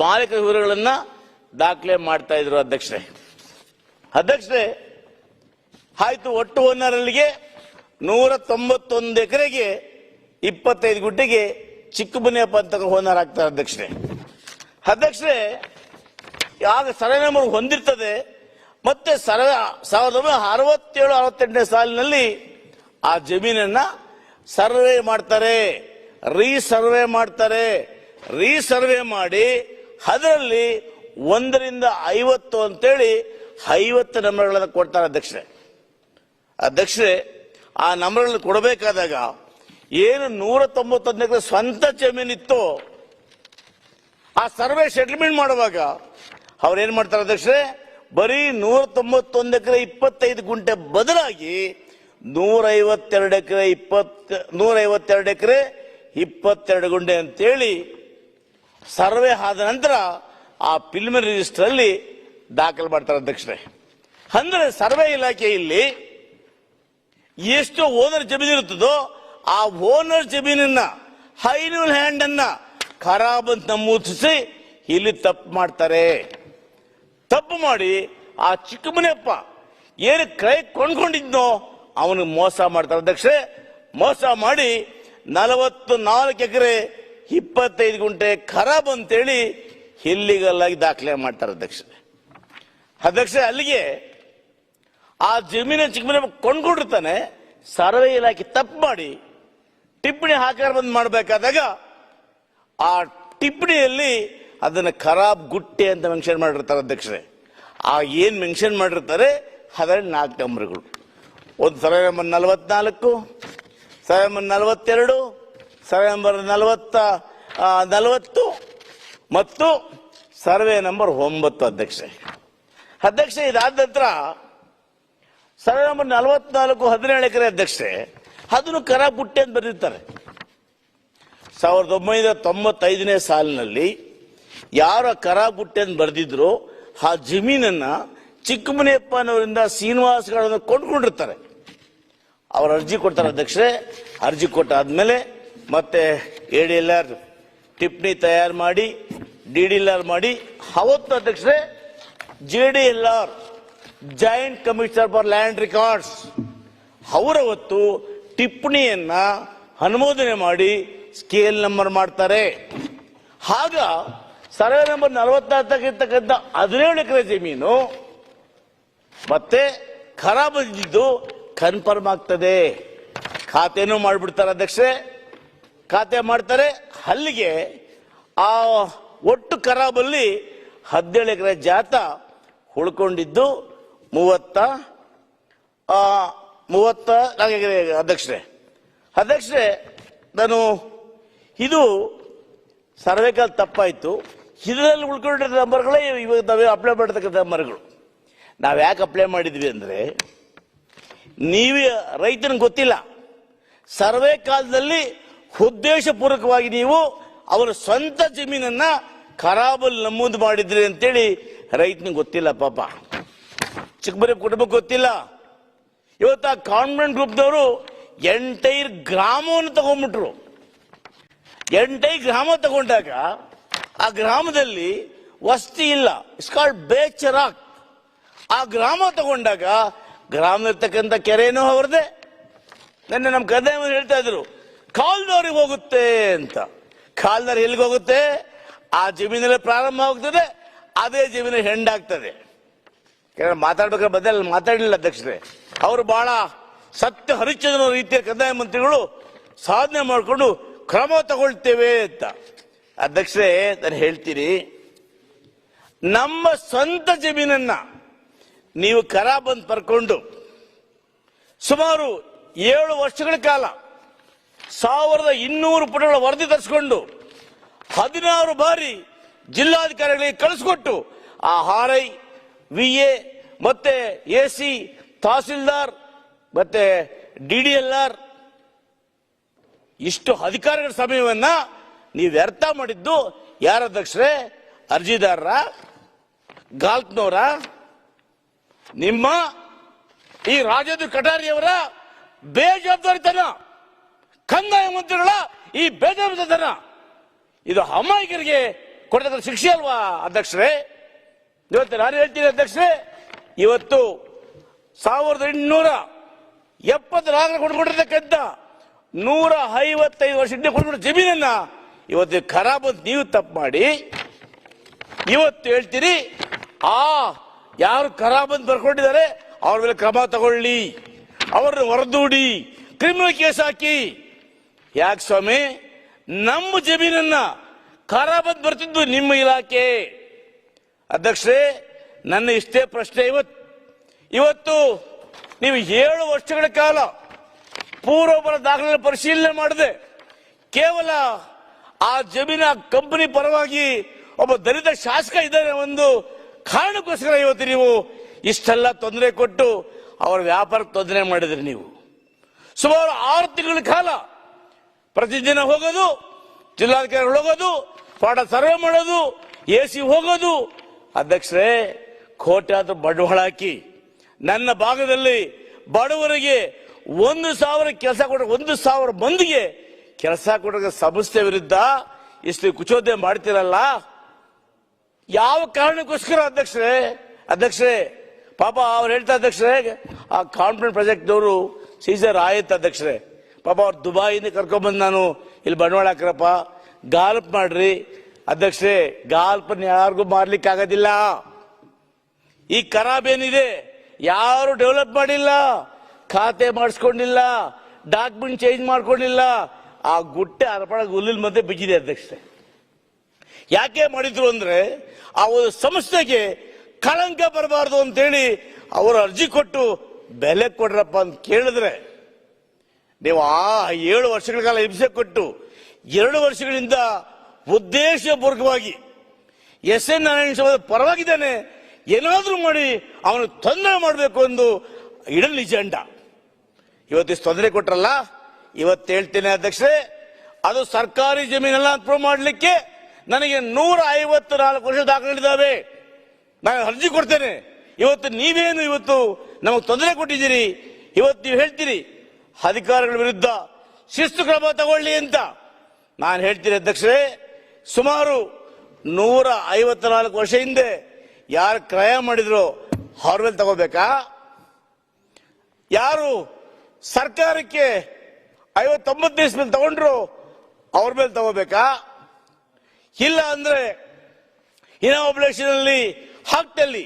ಮಾಲೀಕ ವಿವರಗಳನ್ನ ದಾಖಲೆ ಮಾಡ್ತಾ ಇದ್ರು ಅಧ್ಯಕ್ಷರೇ. ಅಧ್ಯಕ್ಷರೇ, ಆಯ್ತು ಒಟ್ಟು ಓನರಲ್ಲಿಗೆ ನೂರ ತೊಂಬತ್ತೊಂದು ಎಕರೆಗೆ ಇಪ್ಪತ್ತೈದು ಗುಡ್ಡೆಗೆ ಚಿಕ್ಕಬನ್ನಿಯಪ್ಪ ಅಂತ ಓನರ್ ಆಗ್ತಾರೆ ಅಧ್ಯಕ್ಷರೇ. ಅಧ್ಯಕ್ಷರೇ ಯಾವ ಸರ್ವೆ ನಂಬರ್ ಹೊಂದಿರ್ತದೆ, ಮತ್ತೆ ಸರ್ವೆ ಸಾವಿರದ ಒಂಬೈನೂರ ಅರವತ್ತೇಳು, ಅರವತ್ತೆಂಟನೇ ಸಾಲಿನಲ್ಲಿ ಆ ಜಮೀನನ್ನ ಸರ್ವೆ ಮಾಡ್ತಾರೆ ರೀಸರ್ವೆ ಮಾಡ್ತಾರೆ ರೀಸರ್ವೆ ಮಾಡಿ ಅದರಲ್ಲಿ ಒಂದರಿಂದ ಐವತ್ತು ಅಂತೇಳಿ ಐವತ್ತು ನಂಬರ್ಗಳನ್ನು ಕೊಡ್ತಾರೆ ಅಧ್ಯಕ್ಷರೇ. ಅಧ್ಯಕ್ಷರೇ, ಆ ನಂಬರ್ಗಳನ್ನು ಕೊಡಬೇಕಾದಾಗ ಏನು ನೂರ ತೊಂಬತ್ತೊಂದು ಎಕರೆ ಸ್ವಂತ ಜಮೀನಿತ್ತು, ಆ ಸರ್ವೆ ಸೆಟಲ್ಮೆಂಟ್ ಮಾಡುವಾಗ ಅವ್ರು ಮಾಡ್ತಾರೆ ಅಧ್ಯಕ್ಷರೇ, ಬರೀ ನೂರ ತೊಂಬತ್ತೊಂದು ಎಕರೆ ಇಪ್ಪತ್ತೈದು ಗುಂಟೆ ಬದಲಾಗಿ ನೂರ ಐವತ್ತೆರಡು ಎಕರೆ ಇಪ್ಪತ್ತ ನೂರ ಐವತ್ತೆರಡು ಎಕರೆ ಇಪ್ಪತ್ತೆರಡು ಗುಂಟೆ ಅಂತೇಳಿ ಸರ್ವೆ ಆದ ನಂತರ ಆ ಫಿಲ್ಮ್ ರಿಜಿಸ್ಟರ್ ಅಲ್ಲಿ ದಾಖಲು ಮಾಡ್ತಾರೆ ಅಧ್ಯಕ್ಷರೇ. ಅಂದ್ರೆ ಸರ್ವೆ ಇಲಾಖೆ ಇಲ್ಲಿ ಎಷ್ಟು ಓನರ್ ಜಮೀನು ಇರುತ್ತದೋ ಆ ಓನರ್ ಜಮೀನನ್ನ ಹೈನೂಲ್ ಹ್ಯಾಂಡ್ ಅನ್ನ ಅಂತ ನಮೂದಿಸಿ ಇಲ್ಲಿ ತಪ್ಪು ಮಾಡ್ತಾರೆ. ತಪ್ಪು ಮಾಡಿ ಆ ಚಿಕ್ಕಮನೆಯಪ್ಪ ಏನು ಕ್ರೈ ಕೊಂಡ್ಕೊಂಡಿದ್ನೋ ಅವನಿಗೆ ಮೋಸ ಮಾಡ್ತಾರೆ ಅಧ್ಯಕ್ಷರೇ. ಮೋಸ ಮಾಡಿ ನಲವತ್ತು ನಾಲ್ಕು ಎಕರೆ ಇಪ್ಪತ್ತೈದು ಗುಂಟೆ ಖರಾಬ್ ಅಂತೇಳಿ ಇಲ್ಲಿಗಲ್ಲಾಗಿ ದಾಖಲೆ ಮಾಡ್ತಾರೆ ಅಧ್ಯಕ್ಷ. ಅಧ್ಯಕ್ಷ, ಅಲ್ಲಿಗೆ ಆ ಜಮೀನ ಚಿಕ್ಕಮನೆ ಕೊಂಡ್ಕೊಂಡಿರ್ತಾನೆ, ಸರ್ವೆ ಇಲಾಖೆ ತಪ್ಪು ಮಾಡಿ ಟಿಪ್ಪಣಿ ಹಾಕಾರ ಬಂದು ಮಾಡಬೇಕಾದಾಗ ಆ ಟಿಪ್ಪಣಿಯಲ್ಲಿ ಅದನ್ನು ಖರಾಬ್ ಗುಟ್ಟೆ ಅಂತ ಮೆನ್ಷನ್ ಮಾಡಿರ್ತಾರೆ ಅಧ್ಯಕ್ಷರೇ ಆ ಏನ್ ಮೆನ್ಷನ್ ಮಾಡಿರ್ತಾರೆ, ಅದರಲ್ಲಿ ನಾಲ್ಕು ನಂಬರ್ಗಳು ಒಂದು ಸರ್ವೆ ನಂಬರ್ ನಲವತ್ನಾಲ್ಕು ನಲವತ್ತೆರಡು ಸರ್ವೆ ನಂಬರ್ ನಲವತ್ತ ನಲವತ್ತು ಮತ್ತು ಸರ್ವೆ ನಂಬರ್ ಒಂಬತ್ತು ಅಧ್ಯಕ್ಷ. ಅಧ್ಯಕ್ಷ, ಇದಾದ ನಂತರ ಸರ್ವೆ ನಂಬರ್ ನಲವತ್ನಾಲ್ಕು ಹದಿನೇಳು ಎಕರೆ ಅಧ್ಯಕ್ಷೆ, ಅದನ್ನು ಕರ ಬುಟ್ಟೆ ಅಂತ ಬರೆದಿರ್ತಾರೆ. ಸಾವಿರದ ಒಂಬೈನೂರ ತೊಂಬತ್ತೈದನೇ ಸಾಲಿನಲ್ಲಿ ಯಾರ ಕರ ಬುಟ್ಟೆ ಅಂತ ಬರೆದಿದ್ರು ಆ ಜಮೀನನ್ನ ಚಿಕ್ಕಮನೆಯಪ್ಪನವರಿಂದ ಶ್ರೀನಿವಾಸಗಳನ್ನು ಕೊಂಡ್ಕೊಂಡಿರ್ತಾರೆ ಅವ್ರು ಅರ್ಜಿ ಕೊಡ್ತಾರೆ ಅಧ್ಯಕ್ಷರೇ, ಅರ್ಜಿ ಕೊಟ್ಟಾದ್ಮೇಲೆ ಮತ್ತೆ ಎ ಡಿ ಎಲ್ ಆರ್ ಟಿಪ್ಪಣಿ ತಯಾರು ಮಾಡಿ ಡಿ ಡಿ ಎಲ್ ಆರ್ ಮಾಡಿ, ಅವತ್ತು ಅಧ್ಯಕ್ಷರೇ J D L R joint commissioner for land records. ಅವರವತ್ತು ಟಿಪ್ಪಣಿಯನ್ನ ಅನುಮೋದನೆ ಮಾಡಿ ಸ್ಕೇಲ್ ನಂಬರ್ ಮಾಡ್ತಾರೆ. ಆಗ ಸರ್ವೆ ನಂಬರ್ ನಲವತ್ನಾಲ್ಕಕ್ಕಿರ್ತಕ್ಕಂಥ ಹದಿನೇಳು ಎಕರೆ ಜಮೀನು ಮತ್ತೆ ಖರಾಬ್ ಇದ್ದಿದ್ದು ಕನ್ಫರ್ಮ್ ಆಗ್ತದೆ. ಖಾತೆನೂ ಮಾಡಿಬಿಡ್ತಾರೆ ಅಧ್ಯಕ್ಷೆ ಖಾತೆ ಮಾಡ್ತಾರೆ. ಅಲ್ಲಿಗೆ ಆ ಒಟ್ಟು ಖರಾಬಲ್ಲಿ ಹದಿನೇಳು ಎಕರೆ ಜಾತ ಉಳ್ಕೊಂಡಿದ್ದು ಮೂವತ್ತ ಮೂವತ್ತ ನಾಲ್ಕು ಎಕರೆ ಅಧ್ಯಕ್ಷರೇ. ಅಧ್ಯಕ್ಷರೇ, ನಾನು ಇದು ಸರ್ವೇಕಾಲ ತಪ್ಪಾಯಿತು. ಇದರಲ್ಲಿ ಉಳ್ಕೊಂಡಿರೋ ನಂಬರ್ಗಳೇ ಇವಾಗ ನಾವೇ ಅಪ್ಲೈ ಮಾಡತಕ್ಕಂಥ ನಂಬರ್ಗಳು. ನಾವು ಯಾಕೆ ಅಪ್ಲೈ ಮಾಡಿದ್ವಿ ಅಂದರೆ, ನೀವೇ ರೈತನಿಗೆ ಗೊತ್ತಿಲ್ಲ. ಸರ್ವೆ ಕಾಲದಲ್ಲಿ ಉದ್ದೇಶಪೂರ್ವಕವಾಗಿ ನೀವು ಅವರ ಸ್ವಂತ ಜಮೀನನ್ನ ಖರಾಬಲ್ಲಿ ನಮೂದು ಮಾಡಿದ್ರಿ ಅಂತೇಳಿ ರೈತನಿಗೆ ಗೊತ್ತಿಲ್ಲ ಪಾಪ. ಚಿಕ್ಕಬರಿ ಕುಟುಂಬಕ್ಕೆ ಗೊತ್ತಿಲ್ಲ. ಇವತ್ತು ಆ ಕಾನ್ವೆಂಟ್ ಗ್ರೂಪ್ನವರು ಎಂಟೈರ್ ಗ್ರಾಮವನ್ನು ತಗೊಂಡ್ಬಿಟ್ರು ಎಂಟೈ ಗ್ರಾಮ ತಗೊಂಡಾಗ ಆ ಗ್ರಾಮದಲ್ಲಿ ವಸ್ತಿ ಇಲ್ಲ. ಇಟ್ಸ್ ಕಾಲ್ಡ್ ಬೇಚರಾಕ್. ಆ ಗ್ರಾಮ ತಗೊಂಡಾಗ ಗ್ರಾಮದಲ್ಲಿರ್ತಕ್ಕಂಥ ಕೆರೆನೂ ಅವ್ರದೇ ನನ್ನ ನಮ್ಮ ಕದೆ ಹೇಳ್ತಾ ಇದ್ರು. ಕಾಲ್ದವ್ರಿಗೆ ಹೋಗುತ್ತೆ ಅಂತ. ಕಾಲ್ದಾರಿ ಎಲ್ಲಿಗೆ ಹೋಗುತ್ತೆ? ಆ ಜಮೀನಲ್ಲಿ ಪ್ರಾರಂಭ ಆಗ್ತದೆ, ಅದೇ ಜಮೀನ ಹೆಂಡಾಗ್ತದೆ ಮಾತಾಡ್ಬೇಕಾದ್ರೆ ಬದಲ ಮಾತಾಡಲಿಲ್ಲ ಅಧ್ಯಕ್ಷರೇ. ಅವರು ಬಹಳ ಸತ್ಯ ಹರಿಚಂದ್ರ ರೀತಿಯ ಕಂದಾಯ ಮಂತ್ರಿಗಳು ಸಾಧನೆ ಮಾಡಿಕೊಂಡು ಕ್ರಮ ತಗೊಳ್ತೇವೆ ಅಂತ. ಅಧ್ಯಕ್ಷರೇ, ನಾನು ಹೇಳ್ತೀನಿ, ನಮ್ಮ ಸ್ವಂತ ಜಮೀನನ್ನ ನೀವು ಕರ ಬಂದು ಪರ್ಕೊಂಡು ಸುಮಾರು ಏಳು ವರ್ಷಗಳ ಕಾಲ ಸಾವಿರದ ಇನ್ನೂರು ಪುಟಗಳ ವರದಿ ತರಿಸಿಕೊಂಡು ಹದಿನಾರು ಬಾರಿ ಜಿಲ್ಲಾಧಿಕಾರಿಗಳಿಗೆ ಕಳಿಸ್ಕೊಟ್ಟು ಆ ಐ ವಿ ಎ ಮತ್ತೆ ಎ ಸಿ ತಹಸೀಲ್ದಾರ್ ಮತ್ತೆ ಡಿ ಡಿ ಎಲ್ ಆರ್ ಇಷ್ಟು ಅಧಿಕಾರಿಗಳ ಸಮಯವನ್ನ ನೀವು ವ್ಯರ್ಥ ಮಾಡಿದ್ದು ಯಾರ ಅಧ್ಯಕ್ಷರೇ? ಅರ್ಜಿದಾರರ ಗಾಲ್ಕ್ನವರ ನಿಮ್ಮ ಈ ರಾಜೇಂದ್ರ ಕಟಾರಿಯವರ ಬೇಜವಾಬ್ದಾರಿತನ. ಕಂದಾಯ ಮಂತ್ರಿಗಳ ಈ ಬೇಜವಾಬ್ದಾರಿತನ ಇದು ಅಮಾಯಕರಿಗೆ ಕೊಡ್ತಕ್ಕಂಥ ಶಿಕ್ಷೆ ಅಲ್ವಾ, ಅಧ್ಯಕ್ಷರೇ? ಇವತ್ತು ನಾನು ಹೇಳ್ತೀನಿ, ಅಧ್ಯಕ್ಷರೇ, ಇವತ್ತು ಸಾವಿರದ ಎಂಟುನೂರ ಎಪ್ಪತ್ನಾಲ್ಕು ಕೊಡ್ಕೊಂಡಿರ್ತಕ್ಕಂಥ ನೂರ ಐವತ್ತೈದು ವರ್ಷ ಹಿಂದೆ ಕೊಡ್ಕೊಂಡು ಜಮೀನನ್ನ ಇವತ್ತು ಖರಾಬ್ ನೀವು ತಪ್ಪು ಮಾಡಿ, ಇವತ್ತು ಹೇಳ್ತೀರಿ, ಆ ಯಾರು ಖರಾಬ್ ಅಂತ ಬರ್ಕೊಂಡಿದ್ದಾರೆ, ಅವ್ರ ಮೇಲೆ ಕ್ರಮ ತಗೊಳ್ಳಿ, ಅವ್ರನ್ನ ಹೊರದೂಡಿ, ಕ್ರಿಮಿನಲ್ ಕೇಸ್ ಹಾಕಿ ಯಾಕೆ ಸ್ವಾಮಿ? ನಮ್ಮ ಜಮೀನನ್ನ ಖರಾಬದ್ ಬರ್ತಿದ್ದು ನಿಮ್ಮ ಇಲಾಖೆ. ಅಧ್ಯಕ್ಷರೇ, ನನ್ನ ಇಷ್ಟೇ ಪ್ರಶ್ನೆ ಇವತ್ತು ಇವತ್ತು ನೀವು ಏಳು ವರ್ಷಗಳ ಕಾಲ ಪೂರ್ವಪರ ದಾಖಲೆ ಪರಿಶೀಲನೆ ಮಾಡದೆ. ಕೇವಲ ಆ ಜಮೀನ ಕಂಪನಿ ಪರವಾಗಿ ಒಬ್ಬ ದಲಿತ ಶಾಸಕ ಇದ್ದಾರೆ ಒಂದು ಕಾರಣಕ್ಕೋಸ್ಕರ ಇವತ್ತು ನೀವು ಇಷ್ಟೆಲ್ಲ ತೊಂದರೆ ಕೊಟ್ಟು ಅವರ ವ್ಯಾಪಾರಕ್ಕೆ ತೊಂದರೆ ಮಾಡಿದ್ರಿ ನೀವು. ಸುಮಾರು ಆರು ತಿಂಗಳ ಕಾಲ ಪ್ರತಿದಿನ ಹೋಗೋದು, ಜಿಲ್ಲಾಧಿಕಾರಿಗಳು ಹೋಗೋದು, ಪಾಠ ಸರ್ವೆ ಮಾಡೋದು ಎ ಸಿ ಹೋಗೋದು. ಅಧ್ಯಕ್ಷರೇ ಕೋಟ್ಯಾದ ಬಂಡವಾಳ ಹಾಕಿ, ನನ್ನ ಭಾಗದಲ್ಲಿ ಬಡವರಿಗೆ ಒಂದು ಸಾವಿರ ಕೆಲಸ ಕೊಡ ಒಂದು ಸಾವಿರ ಮಂದಿಗೆ ಕೆಲಸ ಕೊಡೋ ಸಂಸ್ಥೆ ವಿರುದ್ಧ ಇಷ್ಟು ಕುಚೋದ್ಯ ಮಾಡ್ತಿರಲ್ಲ? ಯಾವ ಕಾರಣಕ್ಕೋಸ್ಕರ ಅಧ್ಯಕ್ಷರೇ ಅಧ್ಯಕ್ಷರೇ, ಪಾಪ ಅವ್ರು ಹೇಳ್ತಾ ಅಧ್ಯಕ್ಷರೇ, ಆ ಕಾನ್ಫಿಡೆಂಟ್ ಪ್ರಾಜೆಕ್ಟ್ನವರು ಸೀಸರ್ ಆಯ್ತು ಅಧ್ಯಕ್ಷರೇ. ಪಾಪ ಅವ್ರು ದುಬಾಯಿಂದ ಕರ್ಕೊಂಡ್ಬಂದು ನಾನು ಇಲ್ಲಿ ಬಂಡವಾಳ ಹಾಕ್ರಪ್ಪ, ಗಾಲ್ಪ್ ಮಾಡ್ರಿ. ಅಧ್ಯಕ್ಷರೇ, ಗಾಲ್ಪನ್ನ ಯಾರಿಗೂ ಮಾರ್ಲಿಕ್ಕೆ ಆಗೋದಿಲ್ಲ ಈ ಖರಾಬ್ ಏನಿದೆ? ಯಾರು ಡೆವಲಪ್ ಮಾಡಿಲ್ಲ, ಖಾತೆ ಮಾಡಿಸ್ಕೊಂಡಿಲ್ಲ, ಡಾಕ್ಯುಮೆಂಟ್ ಚೇಂಜ್ ಮಾಡ್ಕೊಂಡಿಲ್ಲ. ಆ ಗುಟ್ಟೆ ಅರ್ಪಣ ಹುಲ್ಲಿನ ಮಧ್ಯೆ ಬಿದ್ದಿದೆ ಅಧ್ಯಕ್ಷರೇ. ಯಾಕೆ ಮಾಡಿದ್ರು ಅಂದ್ರೆ, ಆ ಒಂದು ಸಂಸ್ಥೆಗೆ ಕಳಂಕ ಬರಬಾರ್ದು ಅಂತೇಳಿ ಅವರು ಅರ್ಜಿ ಕೊಟ್ಟು ಬೆಲೆ ಕೊಡ್ರಪ್ಪ ಅಂತ ಕೇಳಿದ್ರೆ ನೀವು ಆ ಏಳು ವರ್ಷಗಳ ಕಾಲ ಹಿಂಸೆ ಕೊಟ್ಟು ಎರಡು ವರ್ಷಗಳಿಂದ ಉದ್ದೇಶಪೂರ್ವಕವಾಗಿ ಎಸ್ ಎನ್ ನಾರಾಯಣ ಸ್ವಾಮಿ ಪರವಾಗಿದ್ದಾನೆ, ಏನಾದರೂ ಮಾಡಿ ಅವನು ತೊಂದರೆ ಮಾಡಬೇಕು ಎಂದು ಇಡಲ್ ನಿಜಂಡ ಇವತ್ತಿಷ್ಟು ತೊಂದರೆ ಕೊಟ್ರಲ್ಲ, ಇವತ್ತು ಹೇಳ್ತೇನೆ ಅಧ್ಯಕ್ಷರೇ, ಅದು ಸರ್ಕಾರಿ ಜಮೀನೆಲ್ಲ ಅಪ್ರೂವ್ ಮಾಡಲಿಕ್ಕೆ ನನಗೆ ನೂರ ಐವತ್ತು ನಾಲ್ಕು ವರ್ಷ ದಾಖಲೆಗಳಿದ್ದಾವೆ. ನಾನು ಅರ್ಜಿ ಕೊಡ್ತೇನೆ. ಇವತ್ತು ನೀವೇನು ಇವತ್ತು ನಮಗೆ ತೊಂದರೆ ಕೊಟ್ಟಿದ್ದೀರಿ? ಇವತ್ತು ನೀವು ಹೇಳ್ತೀರಿ ಅಧಿಕಾರಿಗಳ ವಿರುದ್ಧ ಶಿಸ್ತು ಕ್ರಮ ತಗೊಳ್ಳಿ ಅಂತ ನಾನು ಹೇಳ್ತೀನಿ ಅಧ್ಯಕ್ಷರೇ, ಸುಮಾರು ನೂರ ಐವತ್ನಾಲ್ಕು ವರ್ಷ ಹಿಂದೆ ಯಾರು ಕ್ರಯ ಮಾಡಿದ್ರು ಅವ್ರ ಮೇಲೆ ತಗೋಬೇಕಾ? ಯಾರು ಸರ್ಕಾರಕ್ಕೆ ಐವತ್ತೊಂಬತ್ತು ದಿವಸ ಮೇಲೆ ತಗೊಂಡ್ರು ಅವ್ರ ಮೇಲೆ ತಗೋಬೇಕಾ? ಇಲ್ಲ ಅಂದ್ರೆ ಇನಾಬ್ಲೇಷನ್ ಅಲ್ಲಿ ಹಾಕ್ಟಲ್ಲಿ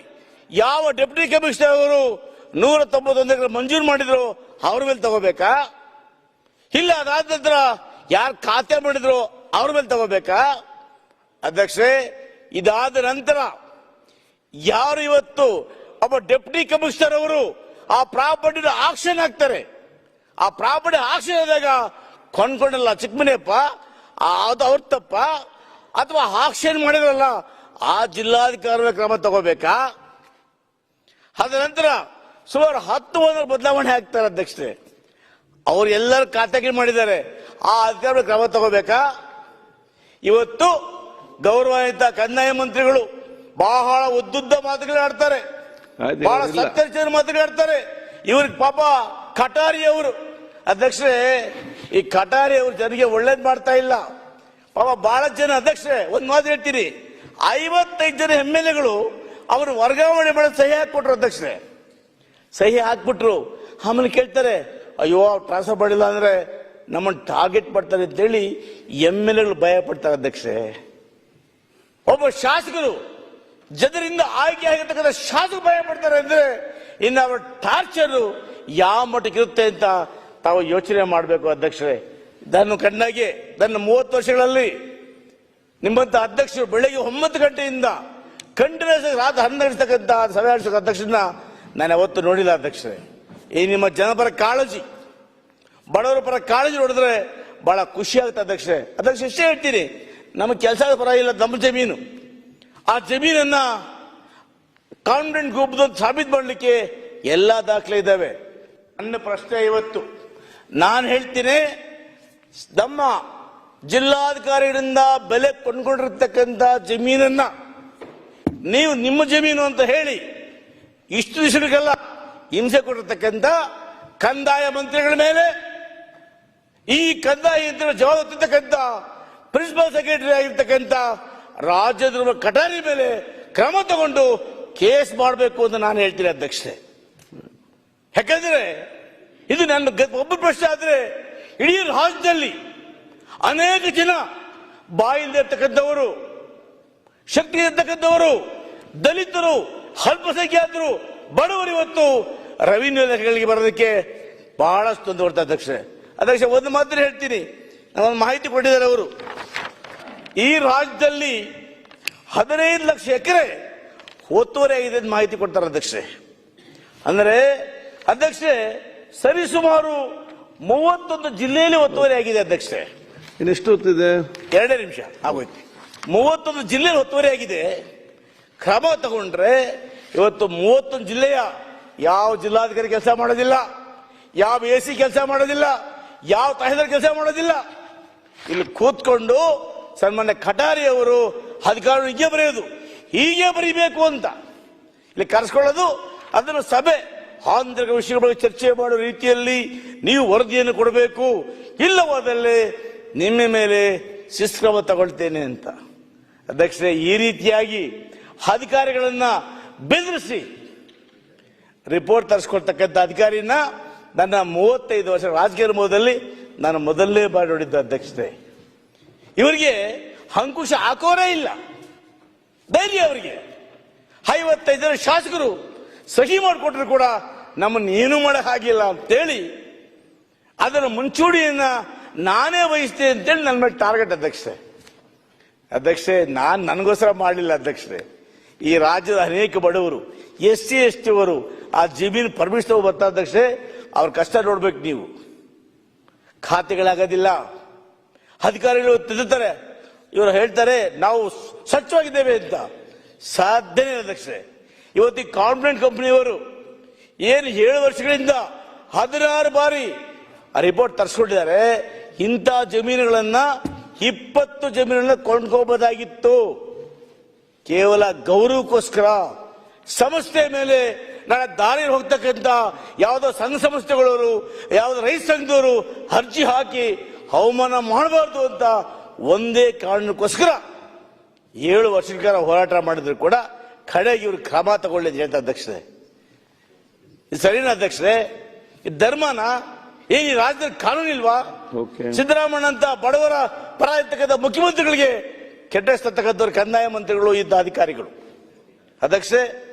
ಯಾವ ಡೆಪ್ಯೂಟಿ ಕಮಿಷನರ್ ಅವರು ನೂರ ತೊಂಬತ್ತೊಂದು ಎಕರೆ ಮಂಜೂರು ಮಾಡಿದ್ರು ಅವ್ರ ಮೇಲೆ ತಗೋಬೇಕಾ? ಇಲ್ಲ, ಅದಾದ ನಂತರ ಯಾರು ಖಾತೆ ಮಾಡಿದ್ರು ಅವ್ರ ಮೇಲೆ ತಗೋಬೇಕಾ? ಅಧ್ಯಕ್ಷರೇ, ಇದಾದ ನಂತರ ಯಾರು ಇವತ್ತು ಒಬ್ಬ ಡೆಪ್ಟಿ ಕಮಿಷನರ್ ಅವರು ಆ ಪ್ರಾಪರ್ಟಿನ ಆಕ್ಷನ್ ಹಾಕ್ತಾರೆ? ಆ ಪ್ರಾಪರ್ಟಿ ಆಕ್ಷನ್ ಆದಾಗ ಕೊಂಡ್ಕೊಂಡಲ್ಲ ಚಿಕ್ಕಮನೆಯಪ್ಪ? ಅದು ಅವ್ರ ತಪ್ಪ? ಅಥವಾ ಆಕ್ಷನ್ ಮಾಡಿದ್ರಲ್ಲ, ಆ ಜಿಲ್ಲಾಧಿಕಾರಿ ಕ್ರಮ ತಗೋಬೇಕಾ? ಅದ ನಂತರ ಸುಮಾರು ಹತ್ತು ಒಂದರ ಬದಲಾವಣೆ ಆಗ್ತಾರೆ ಅಧ್ಯಕ್ಷರೇ. ಅವ್ರು ಎಲ್ಲರ ಖಾತೆಗೆ ಮಾಡಿದ್ದಾರೆ. ಆ ಅಧಿಕಾರಿಗಳು ಕ್ರಮ ತಗೋಬೇಕಾ? ಇವತ್ತು ಗೌರವಾನ್ವಿತ ಕಂದಾಯ ಮಂತ್ರಿಗಳು ಬಹಳ ಉದ್ದುದ್ದ ಮಾತುಗಳು ಆಡ್ತಾರೆ. ಬಹಳ ಸತ್ಯರ್ಚನ ಸತ್ಯಚರ ಮಾತುಗಳು ಆಡ್ತಾರೆ. ಇವ್ರಿಗೆ ಪಾಪ ಕಟಾರಿ ಅವರು. ಅಧ್ಯಕ್ಷರೇ ಈ ಕಟಾರಿ ಅವರು ಜನರಿಗೆ ಒಳ್ಳೇದ್ ಮಾಡ್ತಾ ಇಲ್ಲ. ಪಾಪ ಬಹಳ ಜನ ಅಧ್ಯಕ್ಷರೇ ಒಂದ್ ಮಾತು ಹೇಳ್ತೀರಿ ಐವತ್ತೈದು ಜನ ಎಂ ಎಲ್ ಎಗಳು ಅವರು ವರ್ಗಾವಣೆ ಮಾಡಿ ಸಹಿ ಹಾಕಿ ಕೊಟ್ರು ಅಧ್ಯಕ್ಷರೇ. ಸಹಿ ಹಾಕ್ಬಿಟ್ರು. ಆಮೇಲೆ ಕೇಳ್ತಾರೆ, ಅಯ್ಯೋ ಟ್ರಾನ್ಸ್ಫರ್ ಮಾಡಿಲ್ಲ ಅಂದ್ರೆ ನಮ್ಮನ್ನು ಟಾರ್ಗೆಟ್ ಮಾಡ್ತಾರೆ ಅಂತೇಳಿ ಎಂ ಎಲ್ ಎಗಳು ಭಯ ಪಡ್ತಾರೆ ಅಧ್ಯಕ್ಷೆ ಒಬ್ಬ ಶಾಸಕರು ಜನರಿಂದ ಆಯ್ಕೆ ಆಗಿರ್ತಕ್ಕಂಥ ಶಾಸಕರು ಭಯ ಪಡ್ತಾರೆ ಅಂದ್ರೆ ಇನ್ನು ಅವರ ಟಾರ್ಚರ್ ಯಾವ ಮಟ್ಟಕ್ಕೆ ಇರುತ್ತೆ ಅಂತ ತಾವು ಯೋಚನೆ ಮಾಡಬೇಕು ಅಧ್ಯಕ್ಷರೇ. ನನ್ನ ಕಣ್ಣಾಗಿ ನನ್ನ ಮೂವತ್ತು ವರ್ಷಗಳಲ್ಲಿ ನಿಮ್ಮಂತ ಅಧ್ಯಕ್ಷರು ಬೆಳಗ್ಗೆ ಒಂಬತ್ತು ಗಂಟೆಯಿಂದ ಕಂಟಿನ್ಯೂಸ್ ರಾತ್ರಿ ಹನ್ನೆರಡು ಸಭೆ ನಡೆಸೋ ಅಧ್ಯಕ್ಷರನ್ನ ನಾನು ಯಾವತ್ತು ನೋಡಿಲ್ಲ ಅಧ್ಯಕ್ಷರೇ. ಈ ನಿಮ್ಮ ಜನಪರ ಕಾಳಜಿ, ಬಡವರ ಪರ ಕಾಳಜಿ ನೋಡಿದ್ರೆ ಬಹಳ ಖುಷಿ ಆಗುತ್ತೆ ಅಧ್ಯಕ್ಷರೇ. ಅಧ್ಯಕ್ಷ ಎಷ್ಟೇ ಹೇಳ್ತೀನಿ ನಮ್ಮ ಕೆಲಸದ ಪರ ಇಲ್ಲ, ನಮ್ಮ ಜಮೀನು. ಆ ಜಮೀನನ್ನ ಕಾನ್ಫಿಡೆಂಟ್ ಗ್ರೂಪ್ ಸಾಬೀತು ಮಾಡಲಿಕ್ಕೆ ಎಲ್ಲ ದಾಖಲೆ ಇದ್ದಾವೆ. ನನ್ನ ಪ್ರಶ್ನೆ ಇವತ್ತು. ನಾನು ಹೇಳ್ತೀನಿ, ನಮ್ಮ ಜಿಲ್ಲಾಧಿಕಾರಿಗಳಿಂದ ಬೆಲೆ ಕೊಂಡ್ಕೊಂಡಿರ್ತಕ್ಕಂಥ ಜಮೀನನ್ನ ನೀವು ನಿಮ್ಮ ಜಮೀನು ಅಂತ ಹೇಳಿ ಇಷ್ಟು ದಿವಸಗಳಿಗೆಲ್ಲ ಹಿಂಸೆ ಕೊಟ್ಟಿರ್ತಕ್ಕಂಥ ಕಂದಾಯ ಮಂತ್ರಿಗಳ ಮೇಲೆ, ಈ ಕಂದಾಯ ಯಂತ್ರ ಜವಾಬ್ದಾರಿರ್ತಕ್ಕಂಥ ಪ್ರಿನ್ಸಿಪಲ್ ಸೆಕ್ರೆಟರಿ ಆಗಿರ್ತಕ್ಕಂಥ ರಾಜ್ಯದ ಕಟಾರಿ ಮೇಲೆ ಕ್ರಮ ತಗೊಂಡು ಕೇಸ್ ಮಾಡಬೇಕು ಅಂತ ನಾನು ಹೇಳ್ತೀನಿ ಅಧ್ಯಕ್ಷರೇ. ಯಾಕಂದ್ರೆ ಇದು ನನ್ನ ಒಬ್ಬ ಪ್ರಶ್ನೆ ಆದರೆ ಇಡೀ ರಾಜ್ಯದಲ್ಲಿ ಅನೇಕ ಜನ ಬಾಯಿಂದ ಇರ್ತಕ್ಕಂಥವರು ಶಕ್ತಿ ಇರ್ತಕ್ಕಂಥವರು ದಲಿತರು ಅಲ್ಪಸಂಖ್ಯಾತರು ಬಡವರು ಇವತ್ತು ರೆವಿನ್ಯೂ ಇಲಾಖೆಗಳಿಗೆ ಬರೋದಕ್ಕೆ ಬಹಳಷ್ಟು ತೊಂದರೆ ಕೊಡ್ತಾರೆ ಅಧ್ಯಕ್ಷ ಅಧ್ಯಕ್ಷ ಒಂದು ಮಾತ್ರ ಹೇಳ್ತೀನಿ. ನಾನೊಂದು ಮಾಹಿತಿ ಕೊಟ್ಟಿದ್ದಾರೆ ಅವರು. ಈ ರಾಜ್ಯದಲ್ಲಿ ಹದಿನೈದು ಲಕ್ಷ ಎಕರೆ ಒತ್ತುವರಿ ಆಗಿದೆ ಅಂತ ಮಾಹಿತಿ ಕೊಡ್ತಾರೆ ಅಧ್ಯಕ್ಷೆ ಅಂದರೆ ಅಧ್ಯಕ್ಷೆ ಸರಿಸುಮಾರು ಮೂವತ್ತೊಂದು ಜಿಲ್ಲೆಯಲ್ಲಿ ಒತ್ತುವರಿ ಆಗಿದೆ ಅಧ್ಯಕ್ಷೆ ಇನ್ನೆಷ್ಟು ಹೊತ್ತಿದೆ ಎರಡೇ ನಿಮಿಷ ಆಗೋಯ್ತು. ಮೂವತ್ತೊಂದು ಜಿಲ್ಲೆಯಲ್ಲಿ ಒತ್ತುವರಿ ಆಗಿದೆ. ಕ್ರಮ ತಗೊಂಡ್ರೆ ಇವತ್ತು ಮೂವತ್ತೊಂದು ಜಿಲ್ಲೆಯ ಯಾವ ಜಿಲ್ಲಾಧಿಕಾರಿ ಕೆಲಸ ಮಾಡೋದಿಲ್ಲ, ಯಾವ ಎ ಸಿ ಕೆಲಸ ಮಾಡೋದಿಲ್ಲ, ಯಾವ ತಹಸೀಲ್ದಾರ್ ಕೆಲಸ ಮಾಡೋದಿಲ್ಲ. ಇಲ್ಲಿ ಕೂತ್ಕೊಂಡು ಸನ್ಮಾನ್ಯ ಕಟಾರಿ ಅವರು ಅಧಿಕಾರ ಹೀಗೆ ಬರೆಯೋದು, ಹೀಗೆ ಬರೀಬೇಕು ಅಂತ. ಇಲ್ಲಿ ಕರೆಸ್ಕೊಳ್ಳೋದು, ಅದನ್ನು ಸಭೆ ಆಂತರಿಕ ವಿಷಯಗಳ ಚರ್ಚೆ ಮಾಡೋ ರೀತಿಯಲ್ಲಿ ನೀವು ವರದಿಯನ್ನು ಕೊಡಬೇಕು, ಇಲ್ಲವಾದಲ್ಲಿ ನಿಮ್ಮ ಮೇಲೆ ಶಿಸ್ತ್ರಮ ತಗೊಳ್ತೇನೆ ಅಂತ. ಅಧ್ಯಕ್ಷರೇ, ಈ ರೀತಿಯಾಗಿ ಅಧಿಕಾರಿಗಳನ್ನ ಬೆದರಿಸಿ. ರಿಪೋರ್ಟ್ ತರಿಸ್ಕೊಳ್ತಕ್ಕಂಥ ಅಧಿಕಾರಿನ ನನ್ನ ಮೂವತ್ತೈದು ವರ್ಷ ರಾಜಕೀಯ ಅನುಭವದಲ್ಲಿ ನಾನು ಮೊದಲನೇ ಬಾರಿ ನೋಡಿದ್ದ ಅಧ್ಯಕ್ಷತೆ. ಇವರಿಗೆ ಅಂಕುಶ ಹಾಕೋರೇ ಇಲ್ಲ. ಧೈರ್ಯ ಅವರಿಗೆ. ಐವತ್ತೈದು ಜನ ಶಾಸಕರು ಸಹಿ ಮಾಡಿಕೊಟ್ರು ಕೂಡ ನಮ್ಮನ್ನು ಏನು ಮಾಡಕ್ ಆಗಿಲ್ಲ ಅಂತೇಳಿ ಅದರ ಮುಂಚೂಣಿಯನ್ನ ನಾನೇ ವಹಿಸ್ತೇನೆ ಅಂತೇಳಿ ನನ್ನ ಮೇಲೆ ಟಾರ್ಗೆಟ್ ಅಧ್ಯಕ್ಷತೆ. ಅಧ್ಯಕ್ಷೆ ನಾನು ನನಗೋಸ್ಕರ ಮಾಡಲಿಲ್ಲ ಅಧ್ಯಕ್ಷರೇ ಈ ರಾಜ್ಯದ ಅನೇಕ ಬಡವರು ಎಸ್ ಸಿ ಎಸ್ ಟಿ ಅವರು ಆ ಜಮೀನು ಪರ್ಮಿಷನ್ ಬರ್ತಾ ತಕ್ಷಣ ಅವ್ರ ಕಷ್ಟ ನೋಡ್ಬೇಕು ನೀವು. ಖಾತೆಗಳಾಗೋದಿಲ್ಲ. ಅಧಿಕಾರಿಗಳು ತಿದ್ದುತ್ತಾರೆ. ಇವರು ಹೇಳ್ತಾರೆ, ನಾವು ಸ್ವಚ್ಛವಾಗಿದ್ದೇವೆ ಅಂತ. ಸಾಧ್ಯನೇ ಇಲ್ಲ ಅಧ್ಯಕ್ಷರೇ ಇವತ್ತು ಕಾನ್ಫಿಡೆಂಟ್ ಕಂಪ್ನಿಯವರು ಏನು ಏಳು ವರ್ಷಗಳಿಂದ ಹದಿನಾರು ಬಾರಿ ರಿಪೋರ್ಟ್ ತರಿಸ್ಕೊಂಡಿದ್ದಾರೆ. ಇಂಥ ಜಮೀನುಗಳನ್ನ, ಇಪ್ಪತ್ತು ಜಮೀನುಗಳನ್ನ ಕೊಂಡ್ಕೋಬಹುದಾಗಿತ್ತು ಕೇವಲ ಗೌರವಕ್ಕೋಸ್ಕರ ಸಂಸ್ಥೆ ಮೇಲೆ ನನ್ನ ದಾರಿ ಹೋಗ್ತಕ್ಕಂಥ ಯಾವುದೋ ಸಂಘ ಸಂಸ್ಥೆಗಳವರು ಯಾವುದೋ ರೈತ ಸಂಘದವರು ಅರ್ಜಿ ಹಾಕಿ ಅವಮಾನ ಮಾಡಬಾರ್ದು ಅಂತ ಒಂದೇ ಕಾರಣಕ್ಕೋಸ್ಕರ ಏಳು ವರ್ಷದ ಕಾಲ ಹೋರಾಟ ಮಾಡಿದ್ರು ಕೂಡ ಕಡೆಗೆ ಇವರು ಕ್ರಮ ತಗೊಳ್ಳಿದ್ರೆ ಅಂತ ಅಧ್ಯಕ್ಷರೇ. ಸರಿನಾ ಅಧ್ಯಕ್ಷರೇ? ಧರ್ಮನ ಏನು ಈ ರಾಜ್ಯದಲ್ಲಿ ಕಾನೂನಿಲ್ವಾ? ಸಿದ್ದರಾಮಣ್ಣ ಅಂತ ಬಡವರ ಪರ ಇರ್ತಕ್ಕಂಥ ಮುಖ್ಯಮಂತ್ರಿಗಳಿಗೆ ಕೆಟ್ಟ ತಕ್ಕಂಥವ್ರು ಕಂದಾಯ ಮಂತ್ರಿಗಳು ಇದ್ದ ಅಧಿಕಾರಿಗಳು. ಅಧ್ಯಕ್ಷೆ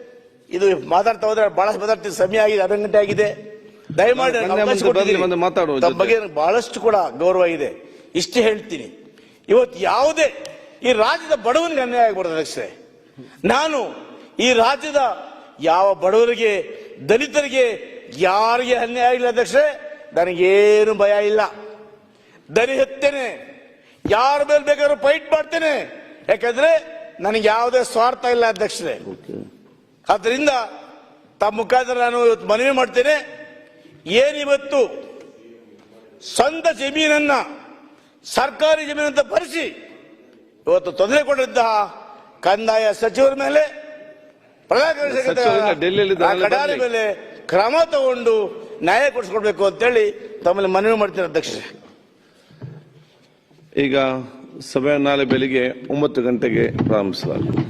ಇದು ಮಾತಾಡ್ತಾ ಹೋದ್ರೆ ಬಹಳ ಮಾತಾಡ್ತೀವಿ ಸಮಯ ಆಗಿದೆ ಅರ್ಧ ಗಂಟೆ ಆಗಿದೆ. ದಯಮಾಡಿ. ಮಾತಾಡುವ. ಬಗ್ಗೆ ಬಹಳಷ್ಟು ಕೂಡ ಗೌರವ ಇದೆ. ಇಷ್ಟು ಹೇಳ್ತೀನಿ. ಇವತ್ತು ಯಾವುದೇ ಈ ರಾಜ್ಯದ ಬಡವನಿಗೆ ಅನ್ಯಾಯ ಆಗ್ಬಾರ್ದು ಅಧ್ಯಕ್ಷೆ ನಾನು ಈ ರಾಜ್ಯದ ಯಾವ ಬಡವರಿಗೆ ದಲಿತರಿಗೆ ಯಾರಿಗೆ ಅನ್ಯಾಯ ಆಗಿಲ್ಲ ಅಧ್ಯಕ್ಷೆ ನನಗೇನು ಭಯ ಇಲ್ಲ. ದರಿ ಎತ್ತೇನೆ ಯಾರ ಮೇಲೆ ಬೇಕಾದ್ರೂ ಫೈಟ್ ಮಾಡ್ತೇನೆ. ಯಾಕಂದ್ರೆ ನನಗೆ ಯಾವುದೇ ಸ್ವಾರ್ಥ ಇಲ್ಲ ಅಧ್ಯಕ್ಷರೇ. ಅದರಿಂದ ಆದ್ರಿಂದ ತಮ್ಮ ಮುಖಾಂತರ ನಾನು ಇವತ್ತು ಮನವಿ ಮಾಡ್ತೇನೆ. ಏನಿವತ್ತು ಸ್ವಂತ ಜಮೀನನ್ನ ಸರ್ಕಾರಿ ಜಮೀನಂತ ಭರಿಸಿ ಇವತ್ತು ತೊಂದರೆ ಕೊಟ್ಟಿದ್ದ ಕಂದಾಯ ಸಚಿವರ ಮೇಲೆ ಪ್ರಧಾನ ಮೇಲೆ ಕ್ರಮ ತಗೊಂಡು ನ್ಯಾಯ ಕೊಡಿಸ್ಕೊಡ್ಬೇಕು ಅಂತೇಳಿ ತಮ್ಮಲ್ಲಿ ಮನವಿ ಮಾಡ್ತೀನಿ ಅಧ್ಯಕ್ಷರೇ. ಈಗ ಸಭೆ ನಾಳೆ ಬೆಳಿಗ್ಗೆ ಒಂಬತ್ತು ಗಂಟೆಗೆ ಪ್ರಾರಂಭಿಸಲಾಗುತ್ತದೆ